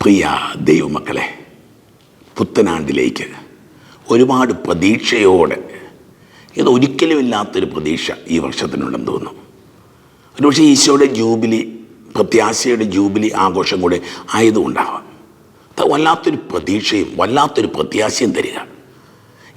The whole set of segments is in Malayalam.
പ്രിയ ദൈവമക്കളെ പുത്തനാണ്ടിലേക്ക് ഒരുപാട് പ്രതീക്ഷയോടെ ഇത് ഒരിക്കലും ഇല്ലാത്തൊരു പ്രതീക്ഷ ഈ വർഷത്തിനുണ്ടെന്ന് തോന്നുന്നു. ഒരുപക്ഷെ ഈശോയുടെ ജൂബിലി പ്രത്യാശയുടെ ജൂബിലി ആഘോഷം കൂടെ ആയതുകൊണ്ടാവാം. വല്ലാത്തൊരു പ്രതീക്ഷയും വല്ലാത്തൊരു പ്രത്യാശയും തരിക.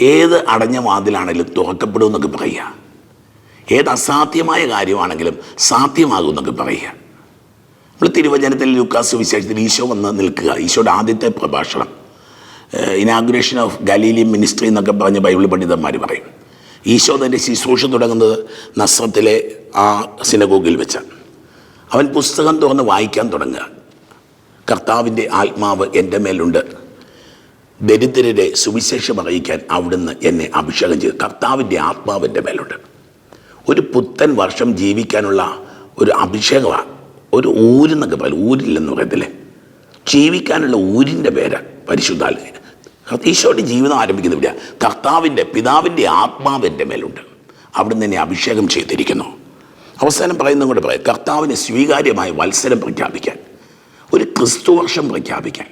ഏത് അടഞ്ഞ വാതിലാണെങ്കിലും തുറക്കപ്പെടുമെന്നൊക്കെ പറയുക. ഏത് അസാധ്യമായ കാര്യമാണെങ്കിലും സാധ്യമാകുമെന്നൊക്കെ പറയുക. നമ്മൾ തിരുവചനത്തിൽ ലൂക്കാസ് വിശേഷത്തിൽ ഈശോ വന്ന് നിൽക്കുക. ഈശോയുടെ ആദ്യത്തെ പ്രഭാഷണം. ഇനാഗുറേഷൻ ഓഫ് ഗലീലിയൻ മിനിസ്ട്രി എന്നൊക്കെ പറഞ്ഞ് ബൈബിൾ പണ്ഡിതന്മാർ പറയും. ഈശോ തന്റെ ശുശ്രൂഷ തുടങ്ങുന്നത് നസ്രത്തിലെ ആ സിനഗോഗിൽ വെച്ചാണ്. അവൻ പുസ്തകം തുറന്ന് വായിക്കാൻ തുടങ്ങുക. കർത്താവിന്റെ ആത്മാവ് എന്റെ മേലുണ്ട്. ദരിദ്രരെ സുവിശേഷം അറിയിക്കാൻ അവിടുന്ന് എന്നെ അഭിഷേകം ചെയ്തു. കർത്താവിന്റെ ആത്മാവ് എന്റെ മേലുണ്ട്. ഒരു പുത്തൻ വർഷം ജീവിക്കാനുള്ള ഒരു അഭിഷേകമാണ്. ഒരു ഊരെന്നൊക്കെ പറയും. ഊരില്ലെന്ന് പറയത്തില്ലേ? ജീവിക്കാനുള്ള ഊരിന്റെ പേര് പരിശുദ്ധാലയം. ഈശോയുടെ ജീവിതം ആരംഭിക്കുന്ന ഇവിടെ കർത്താവിന്റെ പിതാവിന്റെ ആത്മാവിന്റെ മേലുണ്ട്. അവിടുന്ന് എന്നെ അഭിഷേകം ചെയ്തിരിക്കുന്നു. അവസാനം പറയുന്നതും കൂടെ പറയാം. കർത്താവിന് സ്വീകാര്യമായ വത്സരം പ്രഖ്യാപിക്കാൻ. ഒരു ക്രിസ്തു വർഷം പ്രഖ്യാപിക്കാൻ.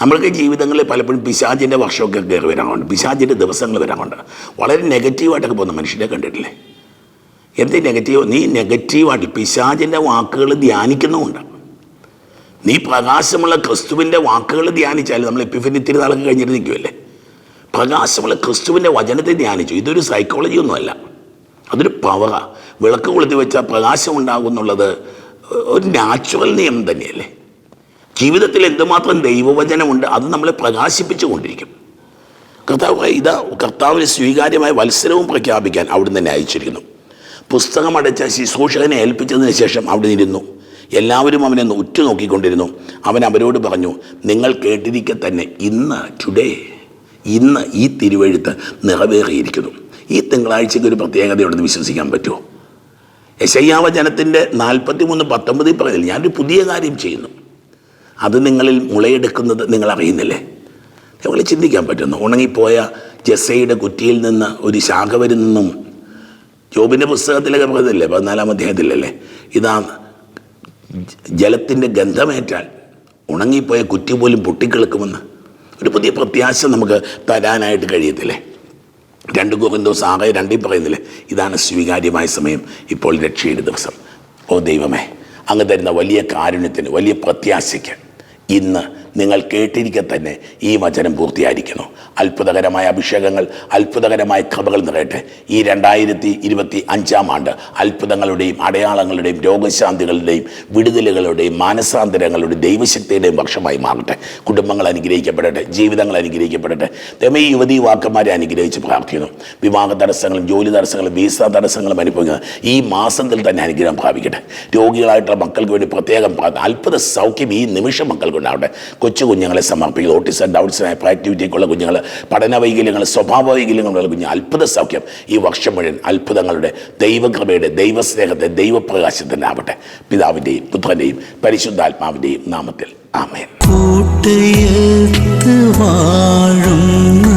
നമ്മൾക്ക് ജീവിതങ്ങളിൽ പലപ്പോഴും പിശാചിന്റെ വർഷമൊക്കെ കയറി വരാറുണ്ട്. പിശാചിന്റെ ദിവസങ്ങൾ വരാറുണ്ട്. വളരെ നെഗറ്റീവായിട്ടൊക്കെ പോകുന്ന മനുഷ്യരെ കണ്ടിട്ടില്ലേ? എന്ത് നെഗറ്റീവ് നീ നെഗറ്റീവായിട്ട് പിശാചിന്റെ വാക്കുകൾ ധ്യാനിക്കുന്നുമുണ്ട്. നീ പ്രകാശമുള്ള ക്രിസ്തുവിന്റെ വാക്കുകൾ ധ്യാനിച്ചാൽ നമ്മൾ എപ്പിഫനി തിരുനാളൊക്കെ കഴിഞ്ഞിട്ട് നിൽക്കുമല്ലേ പ്രകാശമുള്ള ക്രിസ്തുവിന്റെ വചനത്തെ ധ്യാനിച്ചു. ഇതൊരു സൈക്കോളജി ഒന്നുമല്ല. അതൊരു പവറാ വിളക്ക് കൊളുത്തി വെച്ചാൽ പ്രകാശം ഉണ്ടാകും എന്നുള്ളത് ഒരു നാച്ചുറൽ നിയമം തന്നെയല്ലേ? ജീവിതത്തിൽ എന്തുമാത്രം ദൈവവചനമുണ്ട് അത് നമ്മളെ പ്രകാശിപ്പിച്ചു കൊണ്ടിരിക്കും കർത്താവ് ഇതാ കർത്താവിന് സ്വീകാര്യമായ മത്സരവും പ്രഖ്യാപിക്കാൻ അവിടുന്ന് തന്നെ അയച്ചിരിക്കുന്നു പുസ്തകം അടച്ച ശുശ്രൂഷകനെ ഏൽപ്പിച്ചതിന് ശേഷം അവിടെ ഇരുന്നു. എല്ലാവരും അവനെ ഉറ്റു നോക്കിക്കൊണ്ടിരുന്നു. അവൻ അവരോട് പറഞ്ഞു നിങ്ങൾ കേട്ടിരിക്കെ തന്നെ ഇന്ന് ടുഡേ ഇന്ന് ഈ തിരുവഴുത്ത് നിറവേറിയിരിക്കുന്നു. ഈ തിങ്കളാഴ്ചയ്ക്ക് ഒരു പ്രത്യേകതയുണ്ടെന്ന് വിശ്വസിക്കാൻ പറ്റുമോ? യശയ്യാവ ജനത്തിന്റെ നാൽപ്പത്തി മൂന്ന് പത്തൊമ്പതിൽ പറയുന്നില്ല ഞാനൊരു പുതിയ കാര്യം ചെയ്യുന്നു. അത് നിങ്ങളിൽ മുളയെടുക്കുന്നത് നിങ്ങൾ അറിയുന്നില്ലേ? നിങ്ങൾ ചിന്തിക്കാൻ പറ്റുന്നു? ഉണങ്ങിപ്പോയ ജെസ്സയുടെ കുറ്റിയിൽ നിന്ന് ഒരു ശാഖ വരുന്നെന്നും ജോബിന്റെ പുസ്തകത്തിലൊക്കെ പറഞ്ഞതല്ലേ പതിനാലാം അധ്യായത്തിലല്ലേ? ഇതാ ജലത്തിന്റെ ഗന്ധമേറ്റാൽ ഉണങ്ങിപ്പോയ കുറ്റി പോലും പൊട്ടിക്കിളക്കുമെന്ന്. ഒരു പുതിയ പ്രത്യാശ നമുക്ക് തരാനായിട്ട് കഴിയത്തില്ലേ? രണ്ട് കുറിന്തോസ് ആകെ രണ്ടിൽ പറയുന്നില്ലേ? ഇതാണ് സ്വീകാര്യമായ സമയം. ഇപ്പോൾ രക്ഷയുടെ ദിവസം. ഓ ദൈവമേ അങ്ങ് തരുന്ന വലിയ കാരുണ്യത്തിന് വലിയ പ്രത്യാശയ്ക്ക് ഇന്ന് നിങ്ങൾ കേട്ടിരിക്കെ തന്നെ ഈ വചനം പൂർത്തിയായിരിക്കണം. അത്ഭുതകരമായ അഭിഷേകങ്ങൾ അത്ഭുതകരമായ കൃപകൾ നിറയട്ടെ. ഈ രണ്ടായിരത്തി ഇരുപത്തി അഞ്ചാം ആണ്ട് അത്ഭുതങ്ങളുടെയും അടയാളങ്ങളുടെയും രോഗശാന്തികളുടെയും വിടുതലുകളുടെയും മാനസാന്തരങ്ങളുടെയും ദൈവശക്തിയുടെയും വർഷമായി മാറട്ടെ. കുടുംബങ്ങൾ അനുഗ്രഹിക്കപ്പെടട്ടെ ജീവിതങ്ങൾ അനുഗ്രഹിക്കപ്പെടട്ടെ. ഈ യുവതി യുവാക്കന്മാരെ അനുഗ്രഹിച്ച് പ്രാർത്ഥിക്കുന്നു. വിവാഹ തടസ്സങ്ങളും ജോലി തടസ്സങ്ങളും വീസ തടസ്സങ്ങളും അനുഭവിക്കുന്നത് ഈ മാസത്തിൽ തന്നെ അനുഗ്രഹം പ്രാപിക്കട്ടെ. രോഗികളായിട്ടുള്ള മക്കൾക്ക് വേണ്ടി പ്രത്യേകം അത്ഭുത സൗഖ്യം ഈ നിമിഷം മക്കൾക്കുണ്ടാവട്ടെ കൊച്ചു കുഞ്ഞുങ്ങളെ സമർപ്പിക്കുക. ഓട്ടിസം ഡൗട്ട്സ് ആക്ടിവിറ്റിയൊക്കെയുള്ള കുഞ്ഞുങ്ങൾ പഠന വൈകല്യങ്ങൾ സ്വഭാവ വൈകല്യങ്ങളുള്ള കുഞ്ഞ് അത്ഭുത സൗഖ്യം ഈ വർഷം മുഴുവൻ അത്ഭുതങ്ങളുടെ ദൈവകൃപയുടെ ദൈവസ്നേഹത്തെ ദൈവപ്രകാശത്തിന്റെ ആവട്ടെ. പിതാവിന്റെയും പുത്രന്റെയും പരിശുദ്ധാത്മാവിന്റെയും നാമത്തിൽ. ആമേൻ. വാഴുന്ന.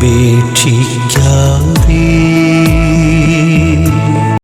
ഉപേക്ഷിക്ക